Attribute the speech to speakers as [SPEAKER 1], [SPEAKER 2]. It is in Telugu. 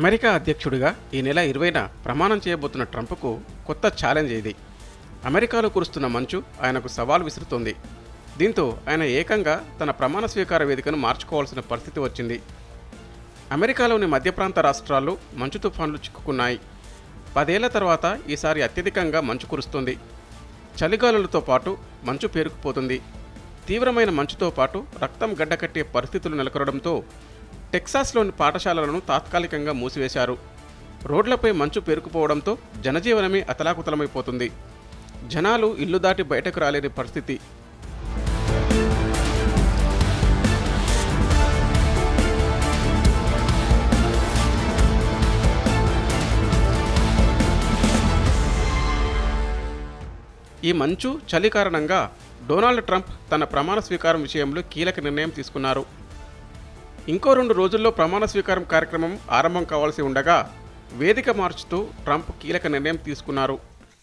[SPEAKER 1] అమెరికా అధ్యక్షుడిగా ఈ నెల ఇరవైన ప్రమాణం చేయబోతున్న ట్రంప్కు కొత్త ఛాలెంజ్ ఇది. అమెరికాలో కురుస్తున్న మంచు ఆయనకు సవాల్ విసురుతోంది. దీంతో ఆయన ఏకంగా తన ప్రమాణ స్వీకార వేదికను మార్చుకోవాల్సిన పరిస్థితి వచ్చింది. అమెరికాలోని మధ్య ప్రాంత రాష్ట్రాల్లో మంచు తుఫాన్లు చిక్కుకున్నాయి. పదేళ్ళ తర్వాత ఈసారి అత్యధికంగా మంచు కురుస్తుంది. చలిగాలులతో పాటు మంచు పేరుకుపోతుంది. తీవ్రమైన మంచుతో పాటు రక్తం గడ్డకట్టే పరిస్థితులు నెలకొనడంతో టెక్సాస్లోని పాఠశాలలను తాత్కాలికంగా మూసివేశారు. రోడ్లపై మంచు పేరుకుపోవడంతో జనజీవనమే అతలాకుతలమైపోతుంది. జనాలు ఇల్లు దాటి బయటకు రాలేని పరిస్థితి. ఈ మంచు చలి కారణంగా డొనాల్డ్ ట్రంప్ తన ప్రమాణ స్వీకారం విషయంలో కీలక నిర్ణయం తీసుకున్నారు. ఇంకో రెండు రోజుల్లో ప్రమాణ స్వీకారం కార్యక్రమం ఆరంభం కావాల్సి ఉండగా వేదిక మార్చుతూ ట్రంప్ కీలక నిర్ణయం తీసుకున్నారు.